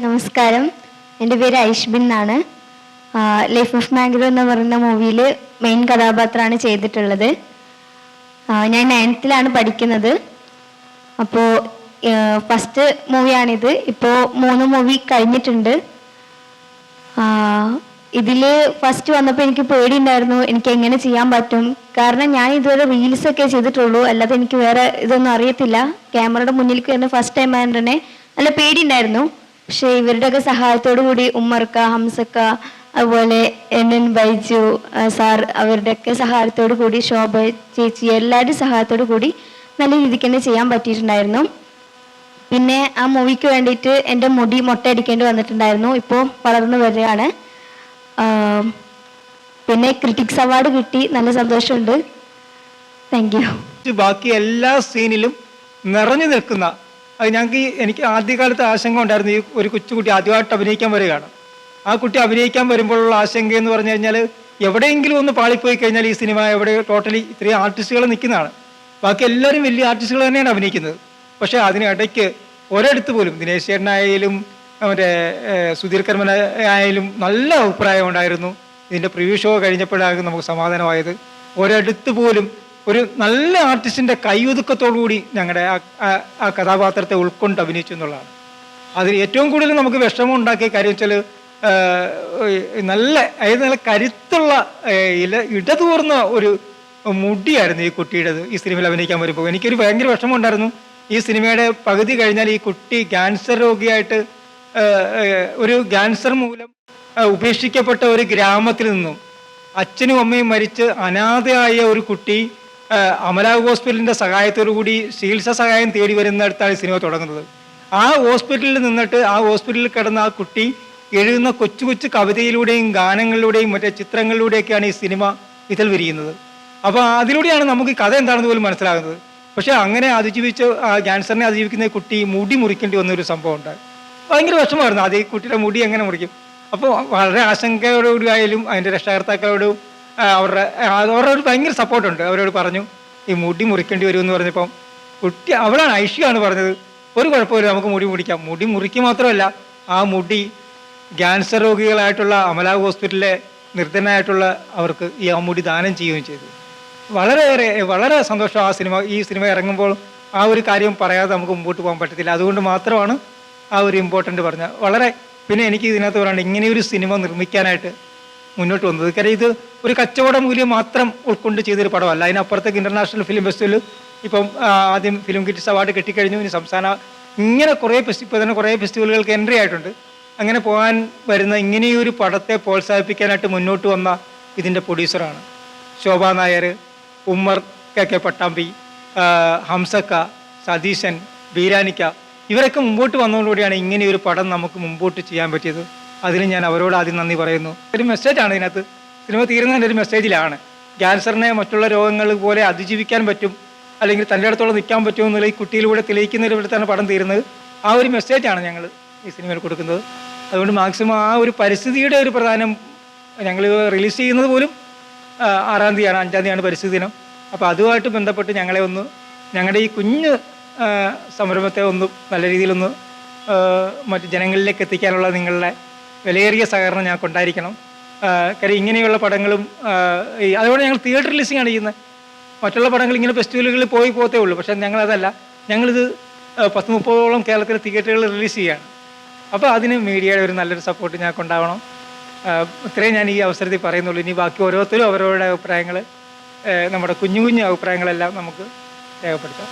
നമസ്കാരം. എന്റെ പേര് ഐഷ്ബിൻ എന്നാണ് ലൈഫ് ഓഫ് മാംഗ്ലൂർ എന്ന് പറയുന്ന മൂവിയിൽ മെയിൻ കഥാപാത്രമാണ് ചെയ്തിട്ടുള്ളത്. ഞാൻ നയൻത്തിലാണ് പഠിക്കുന്നത്. അപ്പോൾ ഫസ്റ്റ് മൂവിയാണിത്. ഇപ്പോൾ മൂന്ന് മൂവി കഴിഞ്ഞിട്ടുണ്ട്. ഇതിൽ ഫസ്റ്റ് വന്നപ്പോൾ എനിക്ക് പേടി ഉണ്ടായിരുന്നു എനിക്ക് എങ്ങനെ ചെയ്യാൻ പറ്റും? കാരണം ഞാൻ ഇതുവരെ റീൽസ് ഒക്കെ ചെയ്തിട്ടുള്ളൂ. അല്ലാതെ എനിക്ക് വേറെ ഇതൊന്നും അറിയത്തില്ല. ക്യാമറയുടെ മുന്നിൽ വരുന്ന ഫസ്റ്റ് ടൈം ആയതുകൊണ്ട് തന്നെ നല്ല പേടിയുണ്ടായിരുന്നു. പക്ഷേ ഇവരുടെയൊക്കെ സഹായത്തോടു കൂടി ഉമ്മർക്ക ഹംസക്ക അതുപോലെ എൻ എൻ ബൈജു സാർ അവരുടെയൊക്കെ സഹായത്തോടു കൂടി ശോഭ ചേച്ചി എല്ലാവരുടെയും സഹായത്തോടു കൂടി നല്ല രീതിക്ക് തന്നെ ചെയ്യാൻ പറ്റിയിട്ടുണ്ടായിരുന്നു. പിന്നെ ആ മൂവിക്ക് വേണ്ടിയിട്ട് എന്റെ മുടി മുട്ടയടിക്കേണ്ടി വന്നിട്ടുണ്ടായിരുന്നു. ഇപ്പോൾ വളർന്നു വരികയാണ്. പിന്നെ ക്രിറ്റിക്സ് അവാർഡ് കിട്ടി. നല്ല സന്തോഷമുണ്ട്. താങ്ക് യു ബാക്കി എല്ലാ സീനിലും നിറഞ്ഞു നിൽക്കുന്ന അത് ഞങ്ങൾക്ക് എനിക്ക് ആദ്യകാലത്ത് ആശങ്ക ഉണ്ടായിരുന്നു ഈ ഒരു കൊച്ചുകുട്ടി ആദ്യമായിട്ട് അഭിനയിക്കാൻ വരികയാണ്. ആ കുട്ടി അഭിനയിക്കാൻ വരുമ്പോഴുള്ള ആശങ്ക എന്ന് പറഞ്ഞു കഴിഞ്ഞാൽ എവിടെയെങ്കിലും ഒന്ന് പാളിപ്പോയി കഴിഞ്ഞാൽ ഈ സിനിമ എവിടെ ടോട്ടലി ഇത്രയും ആർട്ടിസ്റ്റുകൾ നിൽക്കുന്നതാണ്. ബാക്കി എല്ലാവരും വലിയ ആർട്ടിസ്റ്റുകൾ തന്നെയാണ് അഭിനയിക്കുന്നത്. പക്ഷേ അതിനിടയ്ക്ക് ഒരിടത്ത് പോലും ദിനേശ് ചേട്ടനായാലും മറ്റേ സുധീർ കർമ്മൻ ആയാലും നല്ല അഭിപ്രായം ഉണ്ടായിരുന്നു. ഇതിന്റെ പ്രിവ്യൂ ഷോ കഴിഞ്ഞപ്പോഴാണ് നമുക്ക് സമാധാനമായത്. ഒരിടത്ത് പോലും ഒരു നല്ല ആർട്ടിസ്റ്റിന്റെ കൈയൊതുക്കത്തോടുകൂടി ഞങ്ങളുടെ ആ- കഥാപാത്രത്തെ ഉൾക്കൊണ്ട് അഭിനയിച്ചു എന്നുള്ളതാണ്. അതിൽ ഏറ്റവും കൂടുതൽ നമുക്ക് വിഷമം ഉണ്ടാക്കിയ കാര്യം വെച്ചാൽ നല്ല അതായത് നല്ല കരുത്തുള്ള ഇല ഇടതൂർന്ന ഒരു മുടിയായിരുന്നു ഈ കുട്ടിയുടേത് ഈ സിനിമയിൽ അഭിനയിക്കാൻ വരുമ്പോൾ. എനിക്കൊരു ഭയങ്കര വിഷമം ഉണ്ടായിരുന്നു. ഈ സിനിമയുടെ പകുതി കഴിഞ്ഞാൽ ഈ കുട്ടി ക്യാൻസർ രോഗിയായിട്ട് ഒരു ക്യാൻസർ മൂലം ഉപേക്ഷിക്കപ്പെട്ട ഒരു ഗ്രാമത്തിൽ നിന്നും അച്ഛനും അമ്മയും മരിച്ച് അനാഥയായ ഒരു കുട്ടി അമല ഹോസ്പിറ്റലിന്റെ സഹായത്തോടു കൂടി ചികിത്സ സഹായം തേടി വരുന്നിടത്താണ് സിനിമ തുടങ്ങുന്നത്. ആ ഹോസ്പിറ്റലിൽ നിന്നിട്ട് ആ ഹോസ്പിറ്റലിൽ കിടന്ന ആ കുട്ടി എഴുതുന്ന കൊച്ചു കൊച്ചു കവിതയിലൂടെയും ഗാനങ്ങളിലൂടെയും മറ്റേ ചിത്രങ്ങളിലൂടെയൊക്കെയാണ് ഈ സിനിമ ഇതിൽ വിരിയുന്നത്. അപ്പോൾ അതിലൂടെയാണ് നമുക്ക് കഥ എന്താണെന്ന് പോലും മനസ്സിലാകുന്നത്. പക്ഷേ അങ്ങനെ അതിജീവിച്ച് ക്യാൻസറിനെ അതിജീവിക്കുന്ന കുട്ടി മുടി മുറിക്കേണ്ടി വന്ന ഒരു സംഭവം ഉണ്ട് ഭയങ്കര വിഷമമായിരുന്നു. അത് ഈ കുട്ടിയുടെ മുടി എങ്ങനെ മുറിക്കും? അപ്പോൾ വളരെ ആശങ്കയോടുകൂടി ആയാലും അതിന്റെ രക്ഷകർത്താക്കളോടും അവരുടെ അവരുടെ ഒരു ഭയങ്കര സപ്പോർട്ടുണ്ട് അവരോട് പറഞ്ഞു ഈ മുടി മുറിക്കേണ്ടി എന്ന് പറഞ്ഞപ്പം കുട്ടി അവളാണ് ഐഷ്യാണ് പറഞ്ഞത്. ഒരു കുഴപ്പമില്ല നമുക്ക് മുടി മുടിക്കാം മുടി മുറിക്കുക മാത്രമല്ല ആ മുടി ക്യാൻസർ രോഗികളായിട്ടുള്ള അമലാവ് ഹോസ്പിറ്റലിലെ നിർദ്ധനായിട്ടുള്ള അവർക്ക് ഈ ആ മുടി ദാനം ചെയ്യുകയും ചെയ്തു. വളരെയേറെ വളരെ സന്തോഷം ആ സിനിമ ഈ സിനിമ ഇറങ്ങുമ്പോൾ ആ ഒരു കാര്യം പറയാതെ നമുക്ക് മുമ്പോട്ട് പോകാൻ പറ്റത്തില്ല. അതുകൊണ്ട് മാത്രമാണ് ആ ഒരു ഇമ്പോർട്ടന്റ് പറഞ്ഞത് വളരെ പിന്നെ എനിക്ക് ഇതിനകത്ത് പറയാണ്ട് ഇങ്ങനെയൊരു സിനിമ നിർമ്മിക്കാനായിട്ട് മുന്നോട്ട് വന്നത്. കാര്യം ഇത് ഒരു കച്ചവട മൂല്യം മാത്രം ഉൾക്കൊണ്ട് ചെയ്തൊരു പടമല്ല. അതിനപ്പുറത്തേക്ക് ഇന്റർനാഷണൽ ഫിലിം ഫെസ്റ്റിവൽ ഇപ്പം ആദ്യം ഫിലിം കിറ്റ്സ് അവാർഡ് കിട്ടിക്കഴിഞ്ഞു ഇനി സംസ്ഥാന ഇങ്ങനെ കുറേ ഫെസ്റ്റി ഇപ്പോൾ തന്നെ കുറേ ഫെസ്റ്റിവലുകൾക്ക് എൻട്രി ആയിട്ടുണ്ട്. അങ്ങനെ പോകാൻ വരുന്ന ഇങ്ങനെയൊരു പടത്തെ പ്രോത്സാഹിപ്പിക്കാനായിട്ട് മുന്നോട്ട് വന്ന ഇതിന്റെ പ്രൊഡ്യൂസറാണ് ശോഭ നായർ ഉമ്മർ കെ കെ പട്ടാമ്പി ഹംസക്ക സതീശൻ ബീരാനിക്ക ഇവരൊക്കെ മുമ്പോട്ട് വന്നതോടുകൂടിയാണ് ഇങ്ങനെയൊരു പടം നമുക്ക് മുമ്പോട്ട് ചെയ്യാൻ പറ്റിയത്. അതിന് ഞാൻ അവരോട് ആദ്യം നന്ദി പറയുന്നു. ഒരു മെസ്സേജാണ് ഇതിനകത്ത്. സിനിമ തീരുന്നതിന്റെ ഒരു മെസ്സേജിലാണ് ക്യാൻസറിനെ മറ്റുള്ള രോഗങ്ങൾ പോലെ അതിജീവിക്കാൻ പറ്റും അല്ലെങ്കിൽ തന്റെ അടുത്തോളം നിൽക്കാൻ പറ്റും എന്നുള്ള ഈ കുട്ടിയിലൂടെ തെളിയിക്കുന്നതിലൂടെത്താണ് പടം തീരുന്നത് ആ ഒരു മെസ്സേജാണ് ഞങ്ങൾ ഈ സിനിമയിൽ കൊടുക്കുന്നത്. അതുകൊണ്ട് മാക്സിമം ആ ഒരു പരിസ്ഥിതിയുടെ ഒരു പ്രധാനം ഞങ്ങൾ റിലീസ് ചെയ്യുന്നത് പോലും ആറാം തീയതിയാണ് അഞ്ചാം തീയതിയാണ് പരിസ്ഥിതി ദിനം. അപ്പോൾ അതുമായിട്ട് ബന്ധപ്പെട്ട് ഞങ്ങളെ ഒന്ന് ഞങ്ങളുടെ ഈ കുഞ്ഞ് സംരംഭത്തെ ഒന്ന് നല്ല രീതിയിലൊന്ന് മറ്റ് ജനങ്ങളിലേക്ക് എത്തിക്കാനുള്ള നിങ്ങളുടെ വിലയേറിയ സഹകരണം ഞങ്ങൾക്ക് ഉണ്ടായിരിക്കണം. കാര്യം ഇങ്ങനെയുള്ള പടങ്ങളും അതുകൊണ്ട് ഞങ്ങൾ തിയേറ്റർ റിലീസിങ് ആണ് ചെയ്യുന്നത്. മറ്റുള്ള പടങ്ങൾ ഇങ്ങനെ ഫെസ്റ്റിവലുകളിൽ പോയി പോത്തേ ഉള്ളൂ പക്ഷേ ഞങ്ങളതല്ല. ഞങ്ങളിത് പത്ത് മുപ്പതോളം കേരളത്തിലെ തിയേറ്ററുകൾ റിലീസ് ചെയ്യുകയാണ്. അപ്പോൾ അതിന് മീഡിയയുടെ ഒരു നല്ലൊരു സപ്പോർട്ട് ഞങ്ങൾക്ക് ഉണ്ടാവണം. ഇത്രയും ഞാൻ ഈ അവസരത്തിൽ പറയുന്നുള്ളൂ. ഇനി ബാക്കി ഓരോരുത്തരും അവരവരുടെ അഭിപ്രായങ്ങൾ നമ്മുടെ കുഞ്ഞു കുഞ്ഞു അഭിപ്രായങ്ങളെല്ലാം നമുക്ക് രേഖപ്പെടുത്താം.